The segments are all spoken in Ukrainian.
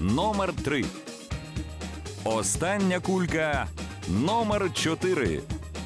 Номер 3. Остання кулька номер 4.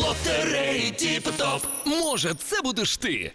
Лотереї Тіп-Топ. Може, це будеш ти.